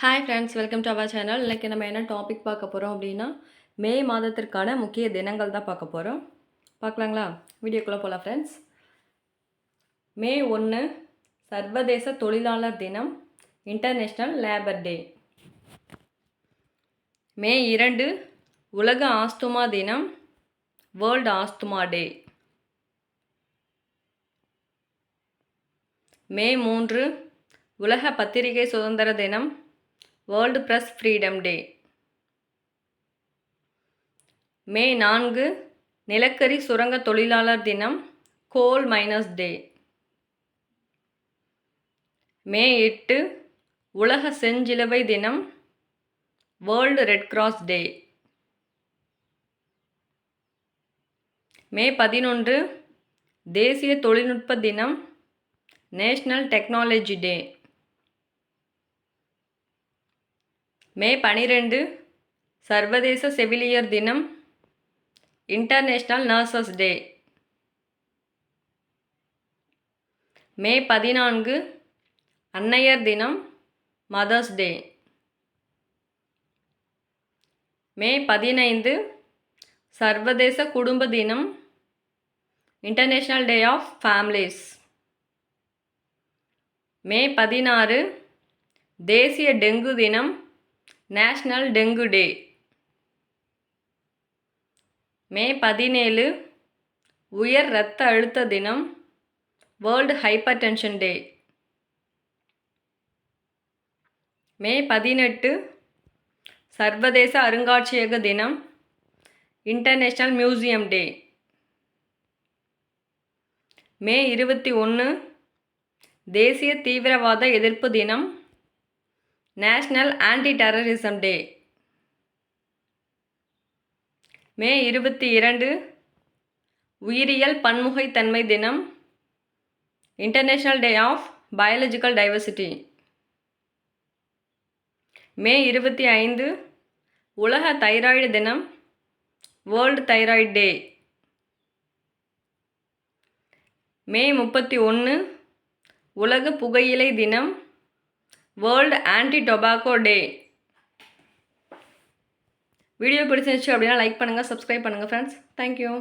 Hi friends welcome to our channel இன்றைக்கி நம்ம என்ன டாபிக் பார்க்க போகிறோம் அப்படின்னா மே மாதத்திற்கான முக்கிய தினங்கள் தான் பார்க்க போகிறோம் பார்க்கலாங்களா? வீடியோக்குள்ளே போகலாம் ஃப்ரெண்ட்ஸ் மே ஒன்று சர்வதேச தொழிலாளர் தினம் இன்டர்நேஷ்னல் லேபர் டே மே இரண்டு உலக ஆஸ்துமா தினம் வேர்ல்டு ஆஸ்துமா டே மே மூன்று உலக பத்திரிகை சுதந்திர தினம் world press freedom day May நான்கு நிலக்கரி சுரங்க தொழிலாளர் தினம் கோல் மைனஸ் டே மே எட்டு உலக செஞ்சிலுவை தினம் world red cross day May பதினொன்று தேசிய தொழில்நுட்ப தினம் நேஷ்னல் டெக்னாலஜி டே மே பனிரெண்டு சர்வதேச செவிலியர் தினம் இன்டர்நேஷ்னல் நர்சஸ் டே மே பதினான்கு அன்னையர் தினம் மதர்ஸ் டே மே பதினைந்து சர்வதேச குடும்ப தினம் international day of families May பதினாறு தேசிய டெங்கு தினம் நேஷ்னல் டெங்கு டே. மே பதினேழு உயர் இரத்த அழுத்த தினம் world hypertension day. May பதினெட்டு சர்வதேச அருங்காட்சியக தினம் இன்டர்நேஷ்னல் மியூசியம் டே. மே இருபத்தி ஒன்று தேசிய தீவிரவாத எதிர்ப்பு தினம் national anti terrorism day May இருபத்தி இரண்டு உயிரியல் பன்முகைத்தன்மை தினம் international day of biological diversity May இருபத்தி ஐந்து உலக தைராய்டு தினம் வேர்ல்டு தைராய்டு டே மே முப்பத்தி ஒன்று உலக புகையிலை தினம் world anti tobacco day video பிடிச்சிருந்துச்சு அப்படின்னா லைக் பண்ணுங்கள் சப்ஸ்கிரைப் பண்ணுங்கள் ஃப்ரெண்ட்ஸ் தேங்க்யூ